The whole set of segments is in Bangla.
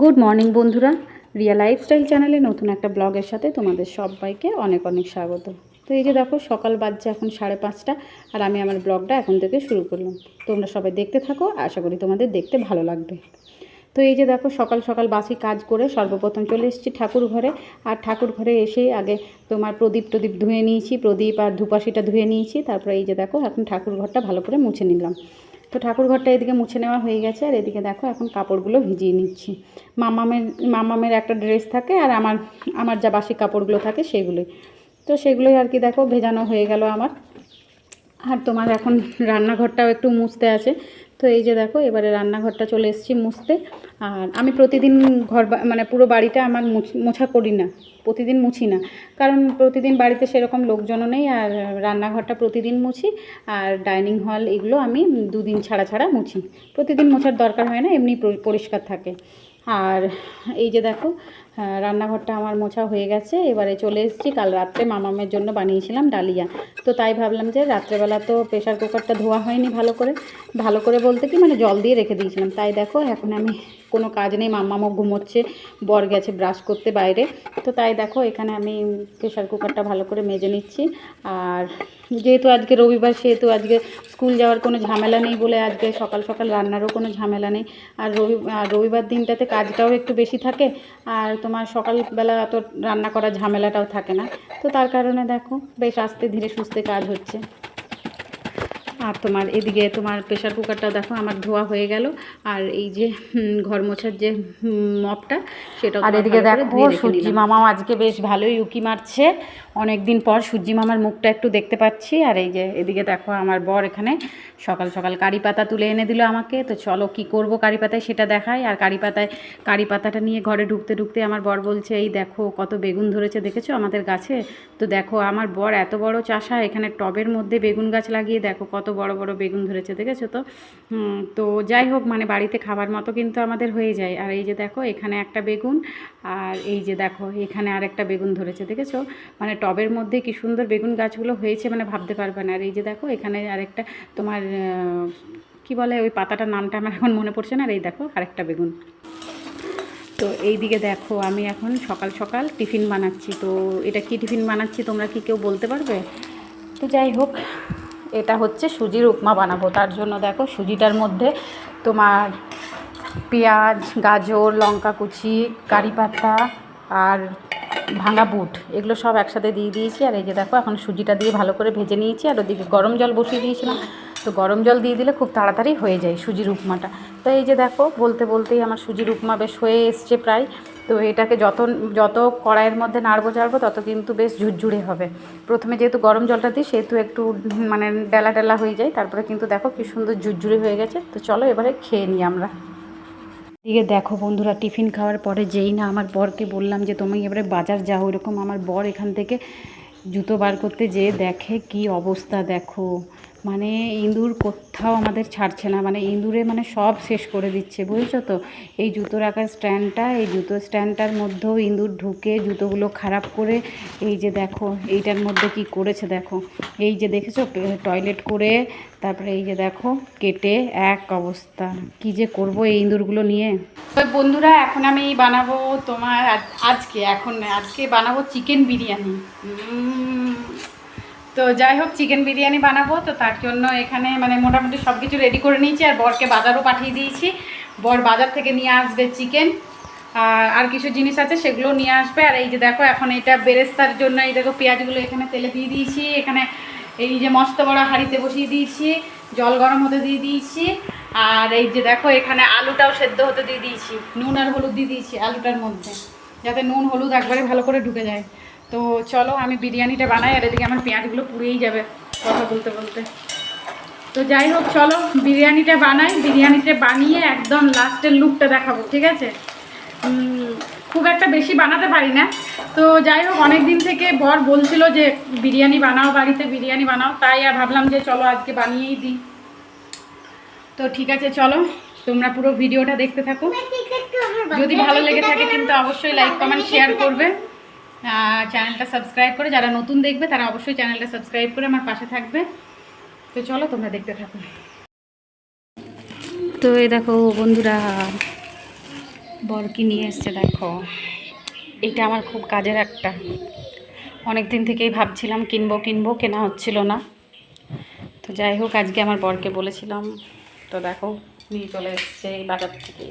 গুড মর্নিং বন্ধুরা। রিয়া লাইফস্টাইল চ্যানেলে নতুন একটা ব্লগের সাথে তোমাদের সবাইকে অনেক অনেক স্বাগত। তো এই যে দেখো, সকাল বাজছে এখন সাড়ে পাঁচটা, আর আমি আমার ব্লগটা এখন থেকে শুরু করলাম। তোমরা সবাই দেখতে থাকো, আশা করি তোমাদের দেখতে ভালো লাগবে। তো এই যে দেখো, সকাল সকাল বাসি কাজ করে সর্বপ্রথম চলে এসেছি ঠাকুর ঘরে, আর ঠাকুর ঘরে এসে আগে তোমার প্রদীপ টদীপ ধুয়ে নিয়েছি, প্রদীপ আর ধুপাসিটা ধুয়ে নিয়েছি, তারপরে এই যে দেখো, এখন ঠাকুর ঘরটা ভালো করে মুছে নিলাম। তো ঠাকুর ঘরটা এদিকে মুছে নেওয়া হয়ে গেছে, আর এদিকে দেখো এখন কাপড়গুলো ভিজিয়ে নিচ্ছি। মামামের মামামের একটা ড্রেস থাকে আর আমার আমার যা বাসি কাপড়গুলো থাকে সেগুলোই। তো সেগুলোই আর কি দেখো ভেজানো হয়ে গেল আমার। আর তোমার এখন রান্নাঘরটাও একটু মুছতে আছে। তো এই যে দেখো, এবারে রান্নাঘরটা চলে এসেছি মুছতে। আর আমি প্রতিদিন ঘর মানে পুরো বাড়িটা আমার মুছ- করি না, প্রতিদিন মুছি না। কারণ প্রতিদিন বাড়িতে সেরকম লোকজনও নেই, আর রান্নাঘরটা প্রতিদিন মুছি, আর ডাইনিং হল এগুলো আমি দুদিন ছাড়া ছাড়া মুছি। প্রতিদিন মোছার দরকার হয় না, এমনি পরিষ্কার থাকে। আর এই যে দেখো রান্নাঘরটা আমার মোছা হয়ে গেছে, এবারে চলে এসেছি। কাল রাত্রে মামামের জন্য বানিয়েছিলাম ডালিয়া। তো তাই ভাবলাম যে রাত্রেবেলা তো প্রেশার কুকারটা ধোয়া হয়নি ভালো করে। ভালো করে বলতে কি মানে জল দিয়ে রেখে দিয়েছিলাম। তাই দেখো, এখন আমি কোনো কাজ নেই, মাম্মামও ঘুমোচ্ছে, বর গেছে ব্রাশ করতে বাইরে। তো তাই দেখো, এখানে আমি প্রেশার কুকারটা ভালো করে মেজে নিচ্ছি। আর যেহেতু আজকে রবিবার, সেহেতু আজকে স্কুল যাওয়ার কোনো ঝামেলা নেই বলে আজকে সকাল সকাল রান্নারও কোনো ঝামেলা নেই। আর রবি রবিবার দিনটাতে কাজটাও একটু বেশি থাকে, আর তোমার সকালবেলা অত রান্না করার ঝামেলাটাও থাকে না। তো তার কারণে দেখো, বেশ আস্তে ধীরে সুস্থে কাজ হচ্ছে। আর তোমার এদিকে তোমার প্রেশার কুকারটা দেখো আমার ধোয়া হয়ে গেল। আর এই যে ঘর মোছার যে মপটা সেটা আর এদিকে দেখো সুজি সূর্যি মামাও আজকে বেশ ভালোই উকি মারছে। অনেক দিন পর সূর্যি মামার মুখটা একটু দেখতে পাচ্ছি, আর এই যে এদিকে দেখো আমার বর এখানে সকাল সকাল কারি পাতা তুলে এনে দিল আমাকে। তো চলো কি করব কারি পাতায় সেটা দেখাই, আর কারি পাতায়, কারি পাতাটা নিয়ে ঘরে ঢুকতে ঢুকতে আমার বর বলছে, এই দেখো কত বেগুন ধরেছে দেখেছ আমাদের গাছে? তো দেখো আমার বর এত বড় চাষা, এখানে টবের মধ্যে বেগুন গাছ লাগিয়ে দেখো কত বড় বড় বেগুন ধরেছে দেখেছ তো? তো যাই হোক মানে বাড়িতে খাবার মতো কিন্তু আমাদের হয়ে যায়। আর এই যে দেখো এখানে একটা বেগুন, আর এই যে দেখো এখানে আর একটা বেগুন ধরেছে দেখেছ? মানে টবের মধ্যে কি সুন্দর বেগুন গাছগুলো হয়েছে মানে ভাবতে পারবে না। আর এই যে দেখো, এখানে আরেকটা তোমার কি বলে ওই পাতাটার নামটা আমার এখন মনে পড়ছে না, আর এই দেখো আরেকটা বেগুন। তো এই দিকে দেখো, আমি এখন সকাল সকাল টিফিন বানাচ্ছি। তো এটা কি টিফিন বানাচ্ছি তোমরা কি কেউ বলতে পারবে? তো যাই হোক, এটা হচ্ছে সুজির উপমা বানাবো। তার জন্য দেখো সুজিটার মধ্যে তোমার পেঁয়াজ, গাজর, লঙ্কা কুচি, কারি পাতা আর ভাঙা বুট, এগুলো সব একসাথে দিয়ে দিয়েছি। আর এই যে দেখো, এখন সুজিটা দিয়ে ভালো করে ভেজে নিয়েছি, আর ওদিকে গরম জল বসিয়ে দিয়েছিলাম। তো গরম জল দিয়ে দিলে খুব তাড়াতাড়ি হয়ে যায় সুজির উপমাটা। তো এই যে দেখো, বলতে বলতেই আমার সুজির উপমা বেশ হয়ে এসছে প্রায়। তো এটাকে যত যত কড়াইয়ের মধ্যে নাড়বো চাড়বো তত কিন্তু বেশ ঝুরঝুরে হবে। প্রথমে যেহেতু গরম জলটা দিই, সেহেতু একটু মানে ডেলা ডেলা হয়ে যায়। তারপরে কিন্তু দেখো কি সুন্দর ঝুরঝুরে হয়ে গেছে। তো চলো এবারে খেয়ে নিই আমরা। দিকে দেখো বন্ধুরা, টিফিন খাওয়ার পরে যেই না আমার বরকে বললাম যে, তুমি এবারে বাজার যাও। এরকম আমার বর এখান থেকে জুতো বার করতে যেয়ে দেখে কি অবস্থা দেখো। মানে ইঁদুর কোথাও আমাদের ছাড়ছে না মানে ইঁদুরে মানে সব শেষ করে দিচ্ছে, বুঝেছ তো? এই জুতো রাখার স্ট্যান্ডটা, এই জুতো স্ট্যান্ডটার মধ্যেও ইঁদুর ঢুকে জুতোগুলো খারাপ করে, এই যে দেখো, এইটার মধ্যে কি করেছে দেখো। এই যে দেখেছ টয়লেট করে, তারপরে এই যে দেখো, কেটে এক অবস্থা। কি যে করব এই ইঁদুরগুলো নিয়ে? বন্ধুরা, এখন আমি বানাবো তোমার আজকে, এখন আজকে বানাবো চিকেন বিরিয়ানি। তো যাই হোক চিকেন বিরিয়ানি বানাবো, তো তার জন্য এখানে মানে মোটামুটি সব কিছু রেডি করে নিয়েছি, আর বরকে বাজারও পাঠিয়ে দিয়েছি। বর বাজার থেকে নিয়ে আসবে চিকেন আর কিছু জিনিস আছে, সেগুলো নিয়ে আসবে। আর এই যে দেখো, এখন এটা বেরেস্তার জন্য এই দেখো পেঁয়াজগুলো এখানে তেলে দিয়ে দিয়েছি। এখানে এই যে মস্ত বড় হাঁড়িতে বসিয়ে দিয়েছি, জল গরম হতে দিয়ে দিয়েছি। আর এই যে দেখো, এখানে আলুটাও সেদ্ধ হতে দিয়ে দিয়েছি। নুন আর হলুদ দিয়ে দিয়েছি আলুটার মধ্যে, যাতে নুন হলুদ একবারে ভালো করে ঢুকে যায়। তো চলো, আমি বিরিয়ানিটা বানাই, আর এদিকে আমার পেঁয়াজগুলো পুড়েই যাবে কথা বলতে বলতে। তো যাই হোক, চলো, বিরিয়ানিটা বানাই। বিরিয়ানিটা বানিয়ে একদম লাস্টের লুকটা দেখাবো, ঠিক আছে? খুব একটা বেশি বানাতে পারি না। তো যাই হোক অনেক দিন থেকে বর বলছিল যে, বিরিয়ানি বানাও, বাড়িতে বিরিয়ানি বানাও। তাই আর ভাবলাম যে, চলো, আজকে বানিয়েই দিই। তো ঠিক আছে, চলো, তোমরা পুরো ভিডিওটা দেখতে থাকো। যদি ভালো লেগে থাকে কিন্তু অবশ্যই লাইক কমেন্ট শেয়ার করবে। চ্যানেলটা সাবস্ক্রাইব করে, যারা নতুন দেখবে, তারা অবশ্যই চ্যানেলটা সাবস্ক্রাইব করে আমার পাশে থাকবে। তো চলো, তোমরা দেখতে থাকো। তো এই দেখো, বন্ধুরা বর কি নিয়ে এসছে, দেখো। এটা আমার খুব কাজের একটা। অনেক দিন থেকেই ভাবছিলাম, কিনবো কিনবো, কেনা হচ্ছিল না। তো যাই হোক, আজকে আমার বরকে বলেছিলাম তো দেখো, নিয়ে চলে এসছে এই বাজার থেকে।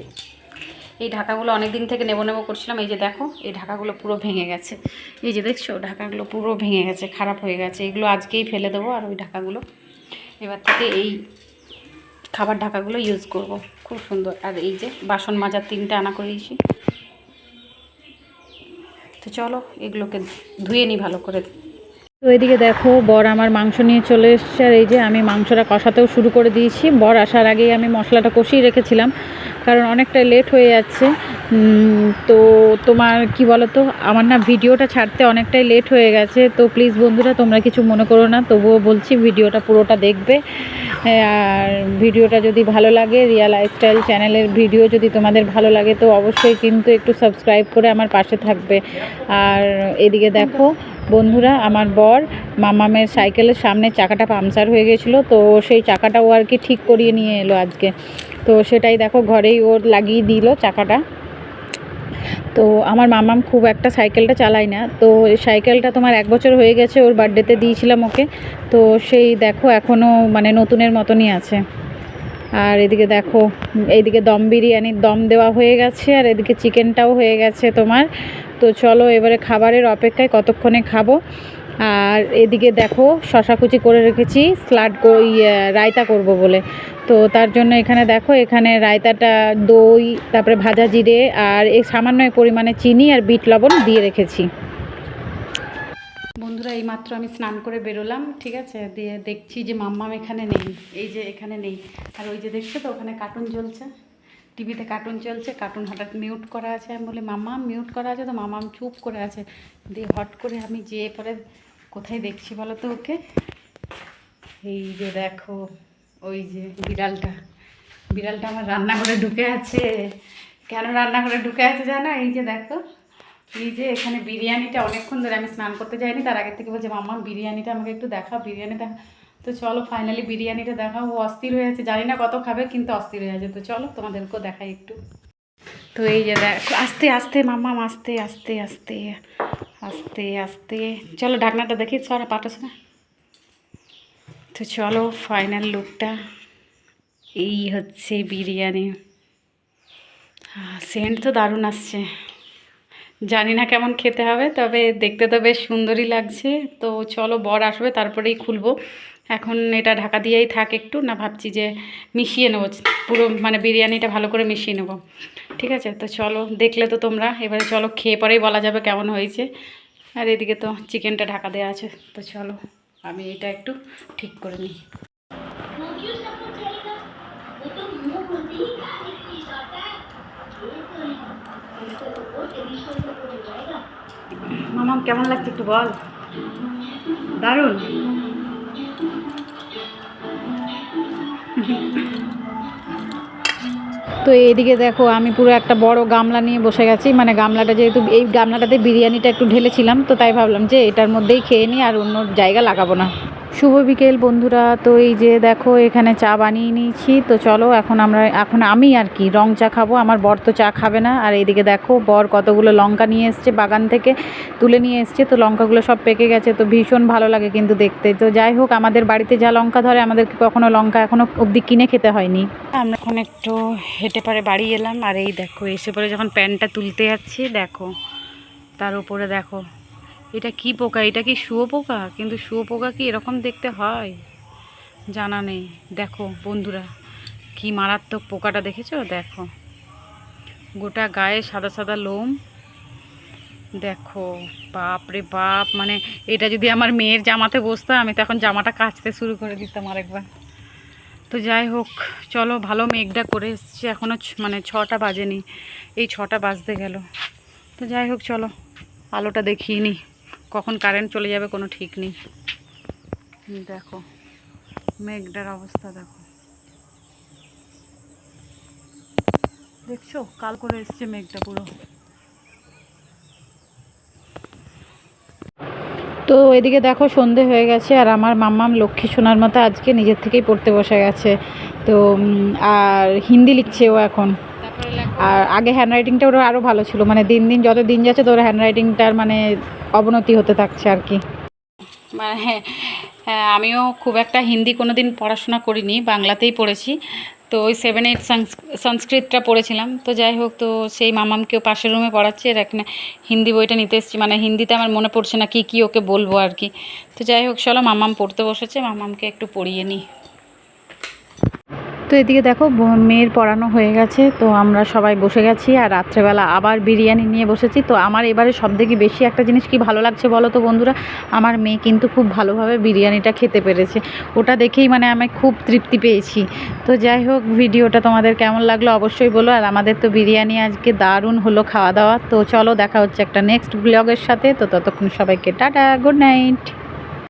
এই ঢাকাগুলো অনেক দিন থেকে নেব নেব করছিলাম, এই যে দেখো, এই ঢাকাগুলো পুরো ভেঙে গেছে। এই যে দেখছ, ঢাকাগুলো পুরো ভেঙে গেছে, খারাপ হয়ে গেছে। এগুলো আজকেই ফেলে দেবো আর ওই ঢাকাগুলো। এবার থেকে এই খাবার ঢাকাগুলো ইউজ করব। খুব সুন্দর। আর এই যে বাসন মাজার তিনটে আনা করেছি তো চলো, এগুলোকে ধুয়ে নিই ভালো করে। তো এদিকে দেখো, বর আমার মাংস নিয়ে চলে এসছে। আর এই যে আমি মাংসটা কষাতেও শুরু করে দিয়েছি। বর আসার আগেই আমি মশলাটা কষিয়ে রেখেছিলাম, কারণ অনেকটা লেট হয়ে যাচ্ছে। তো তোমার কি বলো তো আমার না ভিডিওটা ছাড়তে অনেকটাই লেট হয়ে গেছে। তো প্লিজ বন্ধুরা, তোমরা কিছু মনে করো না, তবুও বলছি ভিডিওটা পুরোটা দেখবে। আর ভিডিওটা যদি ভালো লাগে রিয়া লাইফস্টাইল চ্যানেলের ভিডিও যদি তোমাদের ভালো লাগে, তো অবশ্যই কিন্তু একটু সাবস্ক্রাইব করে আমার পাশে থাকবে। আর এদিকে দেখো বন্ধুরা, আমার বর মামামের সাইকেলের সামনে চাকাটা পাংচার হয়ে গেছিল, তো সেই চাকাটা ও আর কি ঠিক করিয়ে নিয়ে এলো আজকে। তো সেটাই দেখো, ঘরেই ওর লাগিয়ে দিল চাকাটা। তো আমার মামাম খুব একটা সাইকেলটা চালায় না, তো সাইকেলটা তোমার এক বছর হয়ে গেছে, ওর বার্থডেতে দিয়েছিলাম ওকে। তো সেই দেখো এখনও মানে নতুনের মতনই আছে। আর এদিকে দেখো, এইদিকে দম বিরিয়ানির দম দেওয়া হয়ে গেছে, আর এদিকে চিকেনটাও হয়ে গেছে তোমার। তো চলো এবারে খাবারের অপেক্ষায় কতক্ষণে খাব? আর এদিকে দেখো শশা কুচি করে রেখেছি স্লাড রায়তা করব বলে। তো তার জন্য এখানে দেখো, এখানে রায়তাটা দই, তারপরে ভাজা জিরে আর এই সামান্য পরিমাণে চিনি আর বিট লবণ দিয়ে রেখেছি। বন্ধুরা, এইমাত্র আমি স্নান করে বেরোলাম, ঠিক আছে? দিয়ে দেখছি যে মাম্মাম এখানে নেই, এই যে এখানে নেই। আর ওই যে দেখছ তো, ওখানে কার্টুন চলছে টিভিতে কার্টুন চলছে কার্টুন হঠাৎ মিউট করা আছে। আমি বলি মামা মিউট করা আছে তো মাম্মাম চুপ করে আছে। দিয়ে হট করে আমি যেয়ে পরে কোথায় দেখছি বলো তো ওকে? এই যে দেখো, ওই যে বিড়ালটা। বিড়ালটা আমার রান্নাঘরে ঢুকে আছে। কেন রান্নাঘরে ঢুকে আছে জানো? এই যে দেখো, এই যে এখানে বিরিয়ানিটা অনেকক্ষণ ধরে আমি স্নান করতে যাইনি। তার আগে থেকে বলছে, মামা, বিরিয়ানিটা আমাকে একটু দেখা বিরিয়ানি দেখা তো চলো ফাইনালি বিরিয়ানিটা দেখাও। ও অস্থির হয়ে আছে, জানি না কত খাবে, কিন্তু অস্থির হয়ে আছে। তো চলো তোমাদেরকেও দেখাই একটু। তো এই যে দেখো, আস্তে আস্তে মাম্মাম আস্তে আস্তে আস্তে আস্তে আস্তে। চলো ঢাকনাটা দেখি সরা পাঠাস না? তো চলো ফাইনাল লুকটা এই হচ্ছে বিরিয়ানি। সেন্ট তো দারুণ আসছে। জানি না কেমন খেতে হবে, তবে দেখতে তো বেশ সুন্দরই লাগছে। তো চলো বর আসবে, তারপরেই খুলবো। এখন এটা ঢাকা দিয়েই থাক একটু, না ভাবছি যে মিশিয়ে নেব, পুরো মানে বিরিয়ানিটা ভালো করে মিশিয়ে নেব। ঠিক আছে? তো চলো, দেখলে তো তোমরা। এবারে চলো, খেয়ে পরেই বলা যাবে কেমন হয়েছে। আর এদিকে তো চিকেনটা ঢাকা দেওয়া আছে, তো চলো, আমি এটা একটু ঠিক করে নিই। মামাম কেমন লাগছে একটু বল? দারুণ। তো এইদিকে দেখো, আমি পুরো একটা বড় গামলা নিয়ে বসে গেছি। মানে গামলাটা যেহেতু, এই গামলাটাতে বিরিয়ানিটা একটু ঢেলেছিলাম, তো তাই ভাবলাম যে এটার মধ্যেই খেয়ে নিই আর অন্য জায়গা লাগাবো না। শুভ বিকেল বন্ধুরা। তো এই যে দেখো, এখানে চা বানিয়ে নিয়েছি। তো চলো, এখন আমরা, এখন আমি আর কি, রং চা খাব। আমার বর তো চা খাবে না। আর এইদিকে দেখো, বর কতগুলো লঙ্কা নিয়ে এসছে, বাগান থেকে তুলে নিয়ে এসছে। তো লঙ্কাগুলো সব পেকে গেছে। তো ভীষণ ভালো লাগে কিন্তু দেখতে। তো যাই হোক, আমাদের বাড়িতে যা লঙ্কা ধরে, আমাদেরকে কখনো লঙ্কা এখনও অবধি কিনে খেতে হয়নি। আমরা এখন একটু হেঁটে পারে বাড়ি এলাম। আর এই দেখো, এসে পরে যখন প্যান্টটা তুলতে যাচ্ছি, দেখো, তার উপরে দেখো এটা কি পোকা? এটা কি শুয়ো পোকা কিন্তু শুয়ো পোকা কি এরকম দেখতে হয়? জানা নেই। দেখো, বন্ধুরা, কি মারাত্মক পোকাটা দেখেছ? দেখো। গোটা গায়ে সাদা সাদা লোম। দেখো বাপ রে বাপ মানে এটা যদি আমার মেয়ের জামাতে বসতো আমি তো এখন জামাটা কাচতে শুরু করে দিতাম আরেকবার। তো যাই হোক, চলো, ভালো মেঘটা করে এসছে। এখনও মানে ছটা বাজেনি। এই ছটা বাজতে গেল। তো যাই হোক, চলো, আলোটা দেখিয়ে নি। কখন কারেন্ট চলে যাবে কোনো ঠিক নেই। দেখো। মেঘটার অবস্থা দেখো। দেখছ? কাল করে এসছে মেঘটা পুরো। তো এদিকে দেখো সন্ধে হয়ে গেছে আর আমার মাম্মাম লক্ষ্মী সোনার মতো আজকে নিজের থেকেই পড়তে বসে গেছে। তো আর হিন্দি লিখছে ও এখন। আর আগে হ্যান্ড রাইটিংটা ওর আরও ভালো ছিল মানে দিন দিন যত দিন যাচ্ছে তো ওর হ্যান্ড রাইটিংটার মানে অবনতি হতে থাকছে আর কি। মানে হ্যাঁ হ্যাঁ, আমিও খুব একটা হিন্দি কোনো দিন পড়াশোনা করিনি বাংলাতেই পড়েছি। তো ওই সেভেন এইট সংস্কৃতটা পড়েছিলাম। তো যাই হোক তো সেই মামামকেও পাশের রুমে পড়াচ্ছি আর এখানে হিন্দি বইটা নিতে এসেছি। মানে হিন্দিতে আমার মনে পড়ছে না কি কি ওকে বলব আর কি। তো যাই হোক চলো মামাম পড়তে বসেছে মামামকে একটু পড়িয়ে নিই। তো এদিকে দেখো মেয়ের পড়ানো হয়ে গেছে, তো আমরা সবাই বসে গেছি আর রাত্রেবেলা আবার বিরিয়ানি নিয়ে বসেছি। তো আমার এবারে সব থেকে বেশি একটা জিনিস কি ভালো লাগছে বলো তো বন্ধুরা? আমার মেয়ে কিন্তু খুব ভালোভাবে বিরিয়ানিটা খেতে পেরেছে। ওটা দেখেই মানে আমি খুব তৃপ্তি পেয়েছি। তো যাই হোক, ভিডিওটা তোমাদের কেমন লাগল অবশ্যই বলো। আর আমাদের তো বিরিয়ানি আজকে দারুণ হলো খাওয়া দাওয়া। তো চলো দেখা হচ্ছে একটা নেক্সট ব্লগের সাথে। তো ততক্ষণ সবাইকে টাটা গুড নাইট